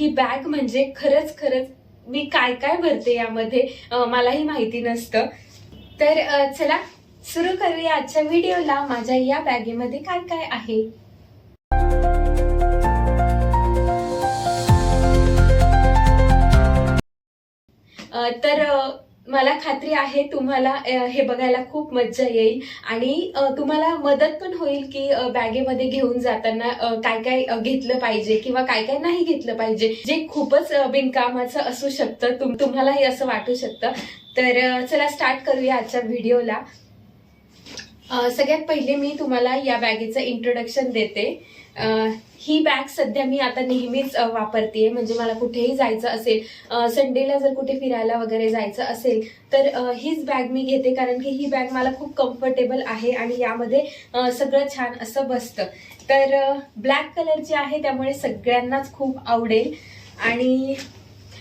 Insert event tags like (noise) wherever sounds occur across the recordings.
ही bag म्हणजे खरंच खरंच मी काय काय भरते यामध्ये? मलाही माहिती नसतं. तर चला सुरू करूया आजच्या व्हिडिओला. माझ्या या बॅगेमध्ये काय काय आहे? तर मला खात्री आहे तुम्हाला हे बघायला खूप मज्जा येईल. आणि तुम्हाला मदत पण होईल की बॅगेमध्ये घेऊन जाताना काय काय घेतलं पाहिजे किंवा काय काय नाही घेतलं पाहिजे जे खूपच बिनकामाचं असू शकतं. तुम तुम्हालाही असं वाटू शकतं. तर चला स्टार्ट करूया आजच्या व्हिडिओला सगळ्यात पहिले मी तुम्हाला या बॅगेचं इंट्रोडक्शन देते. ही बॅग सध्या मी आता नेहमीच वापरते म्हणजे मला कुठेही जायचं असेल संडेला जर कुठे फिरायला वगैरे जायचं असेल तर हीच बॅग मी घेते. कारण की ही बॅग मला खूप कम्फर्टेबल आहे आणि यामध्ये सगळं छान असं बसतं. तर ब्लॅक कलर जे आहे त्यामुळे सगळ्यांनाच खूप आवडेल. आणि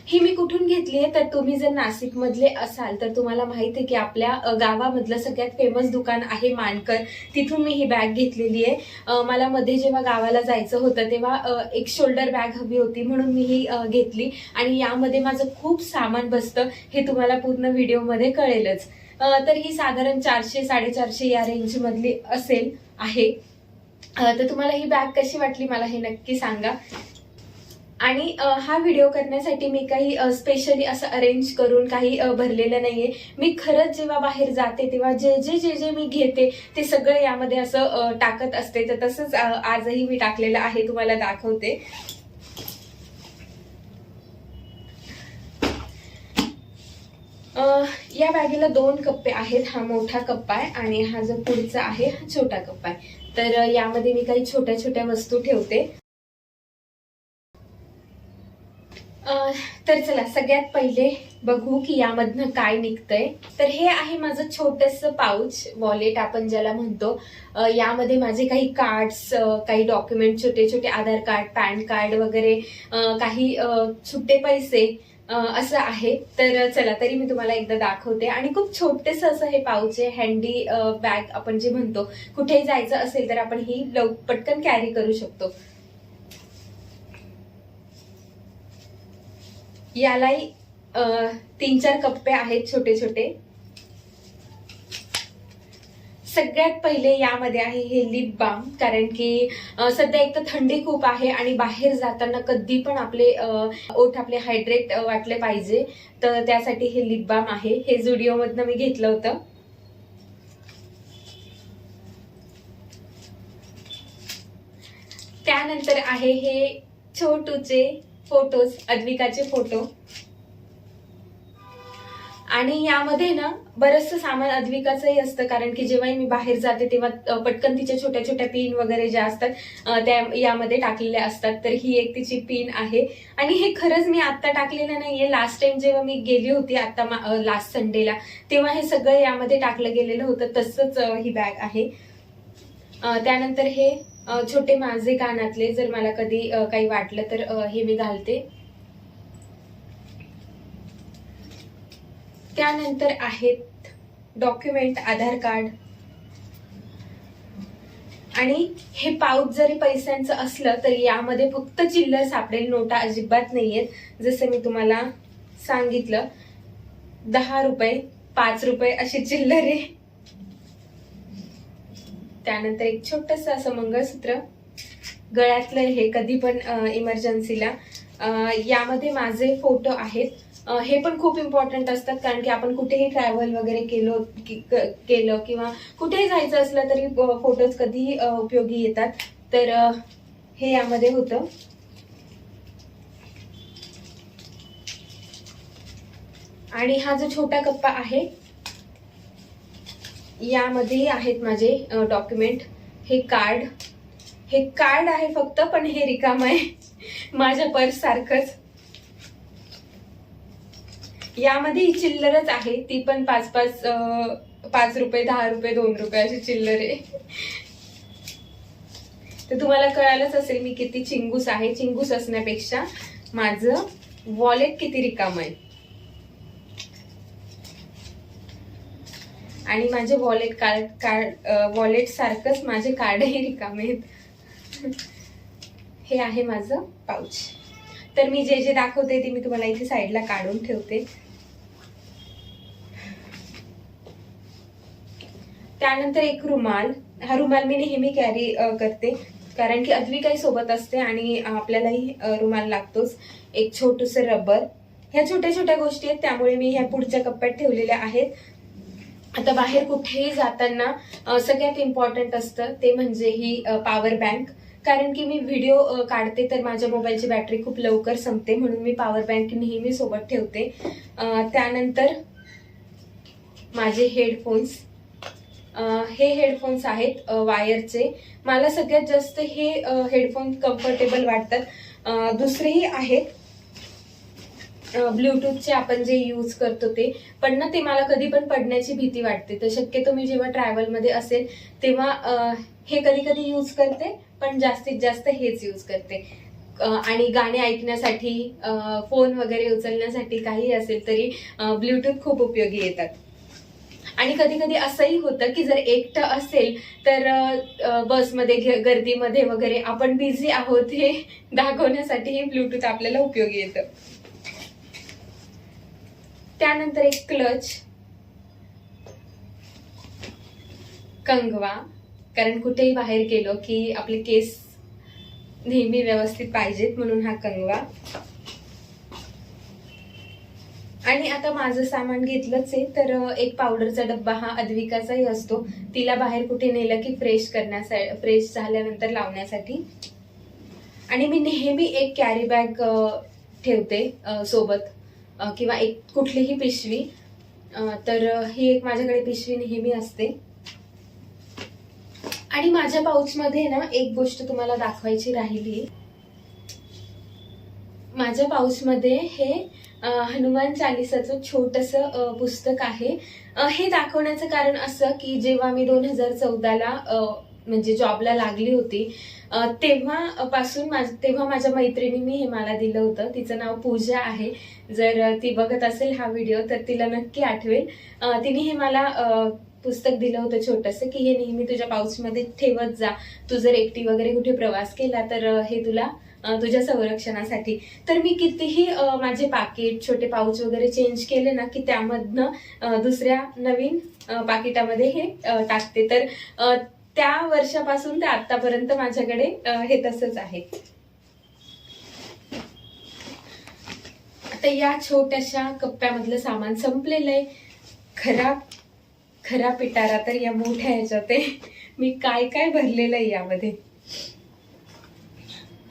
ही मी कुठून घेतली आहे तर तुम्ही जर नाशिकमधले असाल तर तुम्हाला माहिती आहे की आपल्या गावामधलं सगळ्यात फेमस दुकान आहे मानकर. तिथून मी ही बॅग घेतलेली आहे. मला मध्ये जेव्हा गावाला जायचं होतं तेव्हा एक शोल्डर बॅग हवी होती म्हणून मी ही घेतली. आणि यामध्ये माझं खूप सामान बसतं हे तुम्हाला पूर्ण व्हिडिओमध्ये कळेलच. तर ही साधारण चारशे साडेचारशे या रेंजमधली असेल आहे. तर तुम्हाला ही बॅग कशी वाटली मला हे नक्की सांगा. आणि हा व्हिडिओ करण्यासाठी मी काही स्पेशली असं अरेंज करून काही भरलेलं नाहीये. मी खरंच जेव्हा बाहेर जाते तेव्हा जे जे जे जे मी घेते ते सगळं यामध्ये असं टाकत असते. तर तसंच आजही मी टाकलेलं आहे तुम्हाला दाखवते. या बॅगेला दोन कप्पे आहेत. हा मोठा कप्पा आहे आणि हा जो पुढचा आहे हा छोटा कप्पा आहे. तर यामध्ये मी काही छोट्या छोट्या वस्तू ठेवते. तर चला सगळ्यात पहिले बघू की यामधनं काय निघतंय. तर हे आहे माझं छोटस पाऊच वॉलेट आपण ज्याला म्हणतो. यामध्ये माझे काही कार्ड्स काही डॉक्युमेंट छोटे छोटे आधार कार्ड पॅन कार्ड वगैरे काही अ, सुट्टे पैसे असं आहे. तर चला तरी मी तुम्हाला एकदा दाखवते. आणि खूप छोटेस असं हे पाऊच आहे हँडी बॅग आपण जे म्हणतो. कुठेही जायचं असेल तर आपण ही लव पटकन कॅरी करू शकतो. यालाही तीन चार कप्पे आहेत छोटे छोटे सगळ्यात पहिले यामध्ये आहे हे लिप बाम कारण की सध्या एक तर थंडी खूप आहे आणि बाहेर जाताना कधी पण आपले ओठ आपले हायड्रेट वाटले पाहिजे. तर त्यासाठी हे लिप बाम आहे. हे जुडिओमधनं मी घेतलं होतं. त्यानंतर आहे हे छोटूचे फोटोज अद्विकाचे फोटो आणि यामध्ये ना बरंचसं सामान अद्विकाचंही असतं कारण की जेव्हाही मी बाहेर जाते तेव्हा पटकन तिच्या छोट्या छोट्या पिन वगैरे ज्या असतात त्या यामध्ये टाकलेल्या असतात. तर ही एक तिची पिन आहे. आणि हे खरंच मी आत्ता टाकलेलं नाहीये. लास्ट टाइम जेव्हा मी गेली होती आता लास्ट संडेला तेव्हा हे सगळं यामध्ये टाकलं गेलेलं होतं. तसंच ही बॅग आहे. त्यानंतर हे छोटे माझे कानातले जर मला कधी काही वाटलं तर हे मी घालते. त्यानंतर आहेत डॉक्युमेंट आधार कार्ड. आणि हे पाऊच जरी पैशांचं असलं तरी यामध्ये फक्त चिल्लर सापडेल नोटा अजिबात नाहीयेत. जसं मी तुम्हाला सांगितलं दहा रुपये पाच रुपये असे चिल्लर आहे. त्यानंतर एक छोटस असं मंगळसूत्र गळ्यातलं हे कधी पण इमर्जन्सीला यामध्ये माझे फोटो आहेत. हे पण खूप इम्पॉर्टंट असतात कारण की आपण कुठेही ट्रॅव्हल वगैरे केलो क- केलं किंवा कुठेही जायचं असलं तरी फोटोज कधीही उपयोगी येतात. तर हे यामध्ये होतं. आणि हा जो छोटा कप्पा आहे यामध्येही आहेत माझे डॉक्युमेंट हे कार्ड हे कार्ड आहे फक्त पण हे रिकाम आहे. (laughs) माझ्या पर्स सारखंच. यामध्ये ही चिल्लरच आहे. ती पण पाच पाच पाच रुपये दहा रुपये दोन रुपये अशी चिल्लर आहे. तर तुम्हाला कळालंच असेल मी किती चिंगूस आहे. चिंगूस असण्यापेक्षा माझं वॉलेट किती रिकाम आहे. आणि माझे वॉलेट कार्ड कार्ड वॉलेट सारखंच माझे कार्डही रिकामे आहेत. हे आहे माझं पाऊच तर मी जे जे दाखवते ते मी तुम्हाला इथे साईडला काढून ठेवते. त्यानंतर एक रुमाल. हा रुमाल मी नेहमी कॅरी करते. कारण की अदवी काही सोबत असते आणि आपल्यालाही रुमाल लागतोच. एक छोटूस रबर. ह्या छोट्या छोट्या गोष्टी आहेत त्यामुळे मी ह्या पुढच्या कप्प्यात ठेवलेल्या आहेत. आता बाहेर कुठेही जाताना सगळ्यात इम्पॉर्टंट असतं ते म्हणजे ही पॉवर बँक कारण की मी व्हिडिओ काढते तर माझ्या मोबाईलची बॅटरी खूप लवकर संपते म्हणून मी पॉवर बँक नेहमी सोबत ठेवते. त्यानंतर माझे हेडफोन्स हे हेडफोन्स आहेत वायरचे मला सगळ्यात जास्त हे हेडफोन कम्फर्टेबल वाटतात. दुसरेही आहेत ब्लूटूथचे आपण जे यूज करतो ते. पण ना ते मला कधी पण पडण्याची भीती वाटते. तर शक्यतो मी जेव्हा ट्रॅव्हलमध्ये असेल तेव्हा हे कधी कधी यूज करते पण जास्तीत जास्त हेच यूज करते. आणि गाणे ऐकण्यासाठी फोन वगैरे उचलण्यासाठी काही असेल तरी ब्लूटूथ खूप उपयोगी येतात. आणि कधी कधी असंही होतं की जर एकटं असेल तर बसमध्ये गर्दीमध्ये वगैरे आपण बिझी आहोत हे (laughs) दाखवण्यासाठी हे ब्लूटूथ आपल्याला उपयोगी येतं. त्यानंतर एक क्लच. कंगवा. कारण कुठेही बाहेर गेलो की आपले केस नेहमी व्यवस्थित पाहिजेत म्हणून हा कंगवा. आणि आता माझं सामान घेतलंच आहे तर एक पावडरचा डब्बा हा अद्विकाचाही असतो. तिला बाहेर कुठे नेलं की फ्रेश करण्यासाठी फ्रेश झाल्यानंतर लावण्यासाठी. आणि मी नेहमी एक कॅरी बॅग ठेवते सोबत. किंवा एक कुठलीही पिशवी तर ही एक माझ्याकडे पिशवी नेहमी असते. आणि माझ्या पाऊचमध्ये ना एक गोष्ट तुम्हाला दाखवायची राहिली. माझ्या पाऊचमध्ये हे हनुमान चालिसाचं छोटस पुस्तक आहे. हे दाखवण्याचं कारण असं की जेव्हा मी दोन हजार चौदाला म्हणजे जॉबला लागली होती. तेव्हा पासून माझ तेव्हा माझ्या मैत्रिणींनी हे मला दिलं होतं. तिचं नाव पूजा आहे. जर ती बघत असेल हा व्हिडिओ तर तिला नक्की आठवेल. तिने हे मला पुस्तक दिलं होतं छोटंसं की हे नेहमी तुझ्या पाऊचमध्ये ठेवत जा. तू जर एकटी वगैरे कुठे प्रवास केला तर हे तुला तुझ्या संरक्षणासाठी. तर मी कितीही माझे पाकिट छोटे पाऊच वगैरे चेंज केले ना की त्यामधनं दुसऱ्या नवीन पाकिटामध्ये हे टाकते. तर त्या वर्षापासून ते आतापर्यंत माझ्याकडे हे तसंच आहे. आता या छोट्याशा कप्प्यामधलं सामान संपलेलं आहे. खरा खरा पिटारा तर या मोठ्या ह्याच्यात आहे. मी काय काय भरलेलं आहे यामध्ये?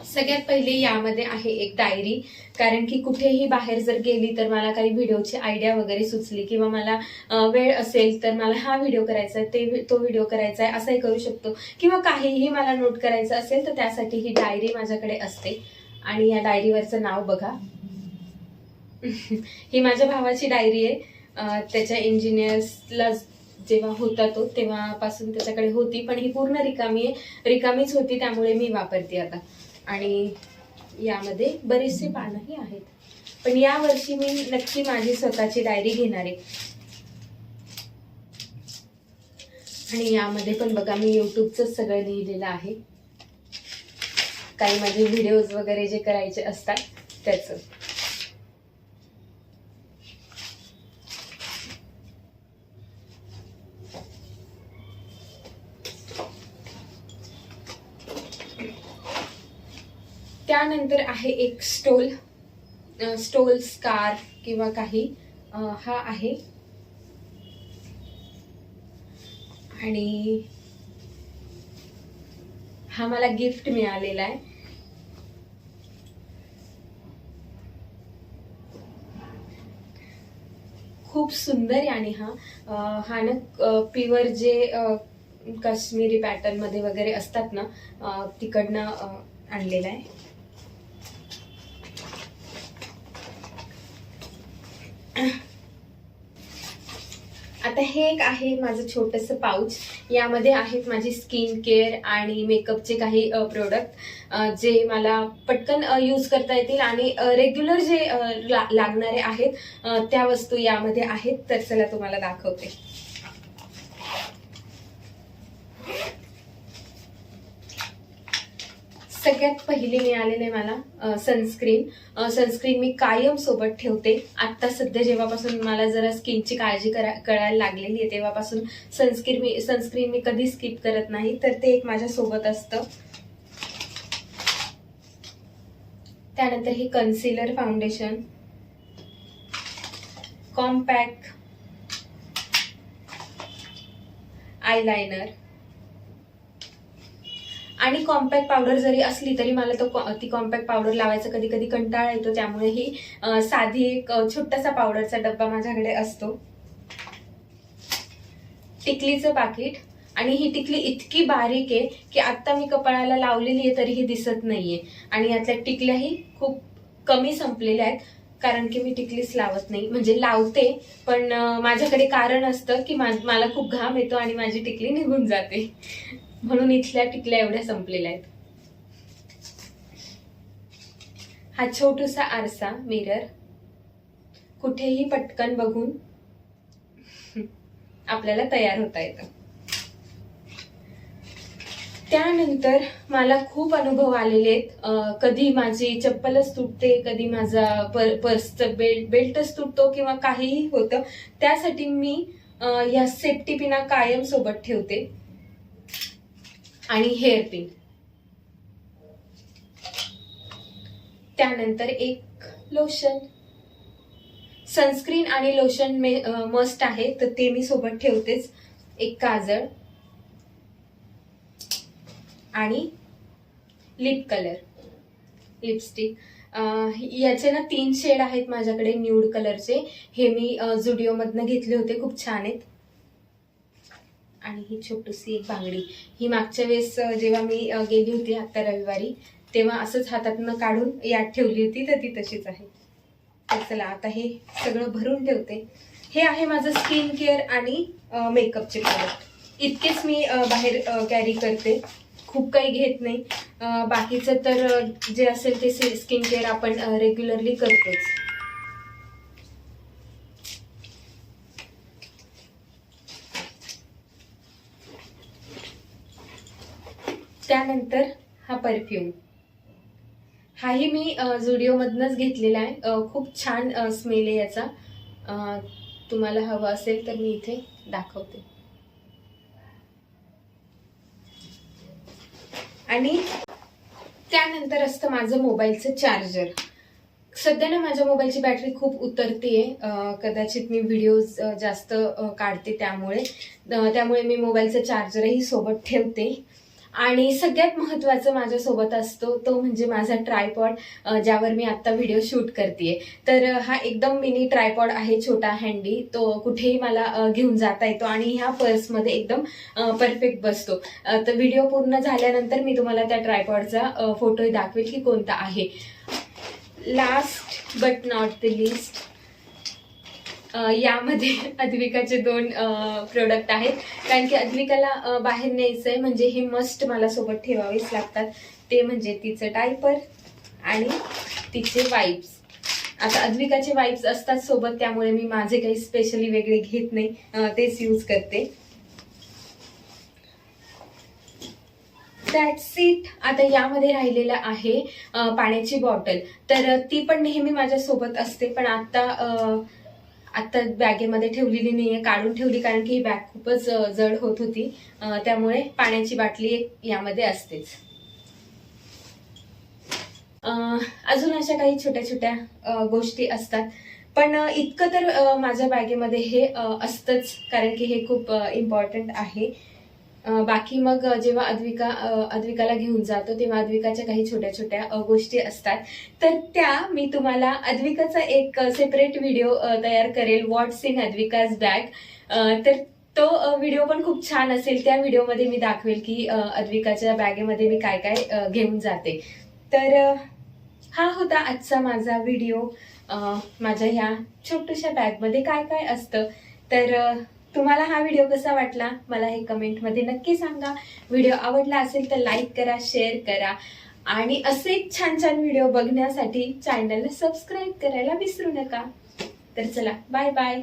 सगळ्यात पहिले यामध्ये आहे एक डायरी कारण की कुठेही बाहेर जर गेली तर मला काही व्हिडिओची आयडिया वगैरे सुचली किंवा मला वेळ असेल तर मला हा व्हिडिओ करायचा आहे ते तो व्हिडिओ करायचा आहे असंही करू शकतो. किंवा काहीही मला नोट करायचं असेल तर त्यासाठी ही डायरी माझ्याकडे असते. आणि या डायरीवरचं नाव बघा. (laughs) ही माझ्या भावाची डायरी आहे. त्याच्या इंजिनियर्सला जेव्हा होता तो तेव्हापासून त्याच्याकडे होती. पण ही पूर्ण रिकामी आहे. रिकामीच होती त्यामुळे मी वापरते आता. आणि यामध्ये बरेचसे पानंही आहेत. पण यावर्षी मी नक्की माझी स्वतःची डायरी घेणार आहे. आणि यामध्ये पण बघा मी युट्यूबच सगळं लिहिलेलं आहे. काही माझे व्हिडिओज वगैरे जे करायचे असतात त्याचं. त्यानंतर आहे एक स्टोल स्टोल स्कार्फ किंवा काही हा आहे. आणि हा मला गिफ्ट मिळालेला आहे. खूप सुंदर आणि हा. हा ना प्युअर जे अ, काश्मीरी वगैरे असतात ना तिकडनं आणलेला आहे. आता हे एक आहे माझं छोटंसं पाऊच यामध्ये आहेत माझी स्किन केअर आणि मेकअपचे काही प्रोडक्ट जे मला पटकन यूज करता येतील आणि रेग्युलर जे ला- लागणारे आहेत त्या वस्तू यामध्ये आहेत. तर चला तुम्हाला दाखवते. सगळ्यात पहिली मिळालेली मला सनस्क्रीन सनस्क्रीन मी कायम सोबत ठेवते. आत्ता सध्या जेव्हापासून मला जरा स्किनची काळजी करा कळायला लागलेली आहे तेव्हापासून सनस्क्रीन मी सनस्क्रीन मी कधी स्किप करत नाही. तर ते एक माझ्या सोबत असतं. त्यानंतर हे कन्सिलर फाउंडेशन कॉम्पॅक्ट आयलायनर आणि कॉम्पॅक्ट पावडर जरी असली तरी मला तो कॉ- ती कॉम्पॅक्ट पावडर लावायचा कधी कधी कंटाळा येतो. त्यामुळे ही साधी एक छोटासा पावडरचा डब्बा माझ्याकडे असतो. टिकलीचं पाकिट. आणि ही टिकली इतकी बारीक आहे की आत्ता मी कपाळाला लावलेली आहे तरीही दिसत नाहीये. आणि यातल्या टिकल्याही खूप कमी संपलेल्या आहेत कारण की मी टिकलीच लावत नाही. म्हणजे लावते पण माझ्याकडे कारण असतं की मा- मला खूप घाम येतो आणि माझी टिकली निघून जाते. म्हणून इथल्या टिकल्या एवढ्या संपलेल्या आहेत. हा छोटूसा आरसा मिरर कुठेही पटकन बघून आपल्याला तयार होता येतं. त्यानंतर मला खूप अनुभव आलेले आहेत. कधी माझी चप्पलच तुटते कधी माझा पर पर्सचं बेल्ट बेल्टच तुटतो किंवा काहीही होतं त्यासाठी मी ह्या या सेफ्टी पिना कायम सोबत ठेवते. आणि हेअर पिन त्यानंतर एक लोशन सनस्क्रीन आणि लोशन मस्ट आहे तर ते मी सोबत ठेवतेच. एक काजळ. आणि लिप कलर लिपस्टिक याचे ना तीन शेड आहेत माझ्याकडे न्यूड कलरचे हे मी जुडिओमधनं घेतले होते खूप छान आहेत. आणि ही छोटीशी एक बांगडी. ही मागच्या वेळेस जेव्हा मी गेली होती आत्ता रविवारी तेव्हा असंच हातातनं काढून यात ठेवली होती तर ती तशीच आहे. तर चला आता हे सगळं भरून ठेवते. हे आहे माझं स्किन केअर आणि मेकअपचे प्रॉडक्ट इतकेच मी बाहेर कॅरी करते. खूप काही घेत नाही. बाकीचं तर जे असेल ते स्किन केअर आपण रेग्युलरली करतोच. त्यानंतर हा परफ्यूम. हाही मी जुडिओमधनंच घेतलेला आहे. खूप छान स्मेल आहे याचा. तुम्हाला हवं असेल तर मी इथे दाखवते. आणि त्यानंतर असतं माझं मोबाईलचं चार्जर सध्या ना माझ्या मोबाईलची बॅटरी खूप उतरते कदाचित मी व्हिडिओज जास्त काढते त्यामुळे. त्यामुळे मी मोबाईलचं चार्जरही सोबत ठेवते. आणि सगळ्यात महत्त्वाचं माझ्यासोबत असतो तो म्हणजे माझा ट्रायपॉड ज्यावर मी आत्ता व्हिडिओ शूट करते तर हा एकदम मिनी ट्रायपॉड आहे छोटा हँडी तो कुठेही मला घेऊन जाता येतो आणि ह्या पर्समध्ये एकदम परफेक्ट बसतो. तर व्हिडिओ पूर्ण झाल्यानंतर मी तुम्हाला त्या ट्रायपॉडचा फोटो दाखवेल की कोणता आहे. Last but not the least यामध्ये (laughs) अद्विकाचे दोन प्रोडक्ट आहेत. कारण की अद्विकाला बाहेर न्यायचं आहे म्हणजे हे मस्ट मला सोबत ठेवावेच लागतात. ते म्हणजे तिचं डायपर आणि तिचे वाईप्स आता अद्विकाचे वाईप्स असतात सोबत त्यामुळे मी माझे काही स्पेशली वेगळे घेत नाही. तेच यूज करते. दॅट्स इट आता यामध्ये राहिलेलं आहे पाण्याची बॉटल तर ती पण नेहमी माझ्यासोबत असते पण आता आत्ता आता बॅगेमध्ये ठेवलेली नाहीये काढून ठेवली कारण की ही बॅग खूपच जड होत होती. त्यामुळे पाण्याची बाटली यामध्ये असतेच. अजून अशा काही छोट्या छोट्या गोष्टी असतात. पण इतकं तर माझ्या बॅगेमध्ये हे असतंच कारण की हे खूप इम्पॉर्टंट आहे. बाकी मग जेव्हा अद्विका अद्विकाला घेऊन जातो तेव्हा अद्विकाच्या काही छोट्या छोट्या गोष्टी असतात. तर त्या मी तुम्हाला अद्विकाचा एक सेपरेट व्हिडिओ तयार करेल. व्हॉट्स इन अद्विकाज बॅग तर तो व्हिडिओ पण खूप छान असेल. त्या व्हिडिओमध्ये मी दाखवेल की अद्विकाच्या बॅगेमध्ये मी काय काय घेऊन जाते. तर हा होता आजचा माझा व्हिडिओ माझ्या ह्या छोट्याशा बॅगमध्ये काय काय असतं. तर तुम्हाला हा व्हिडिओ कसा वाटला? मला हे कमेंटमध्ये नक्की सांगा. व्हिडिओ आवडला असेल तर लाईक करा शेअर करा. आणि असे छान छान व्हिडिओ बघण्यासाठी चॅनलला सबस्क्राईब करायला विसरू नका. तर चला बाय बाय